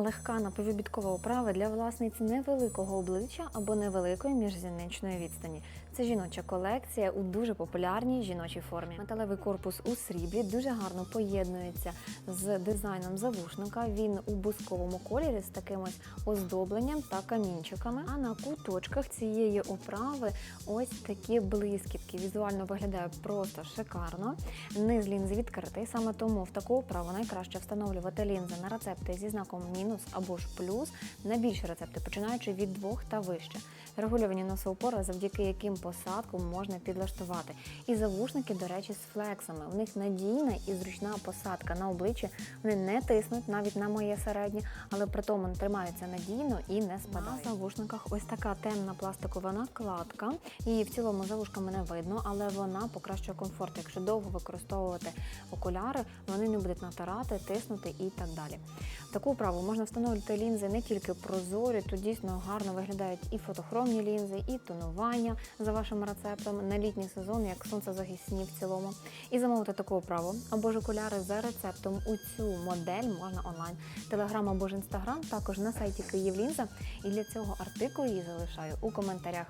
Легка напівобідкова оправа для власниць невеликого обличчя або невеликої міжзіничної відстані. Це жіноча колекція у дуже популярній жіночій формі. Металевий корпус у сріблі дуже гарно поєднується з дизайном завушника. Він у бусковому кольорі з таким ось оздобленням та камінчиками. А на куточках цієї оправи ось такі блискітки. Візуально виглядає просто шикарно. Низ лінзи відкритий. Саме тому в таку оправу найкраще встановлювати лінзи на рецепти зі знаком мінус або ж плюс на більші рецепти, починаючи від двох та вище. Регульовані носоупори, завдяки яким посадку можна підлаштувати. І завушники, до речі, з флексами. У них надійна і зручна посадка на обличчі. Вони не тиснуть навіть на моє середнє, але при тому тримаються надійно і не спадають. На завушниках ось така темна пластикова накладка. Її в цілому завушками не видно, але вона покращує комфорт. Якщо довго використовувати окуляри, вони не будуть натирати, тиснути і так далі. Таку вправу можна встановлювати лінзи не тільки прозорі, тут дійсно гарно виглядають і фотохромні лінзи, і тонування за вашим рецептом на літній сезон, як сонцезахисні в цілому. І замовити таку вправу або ж окуляри за рецептом у цю модель можна онлайн. Телеграм або ж інстаграм також на сайті Київлінза. І для цього артикул її залишаю у коментарях.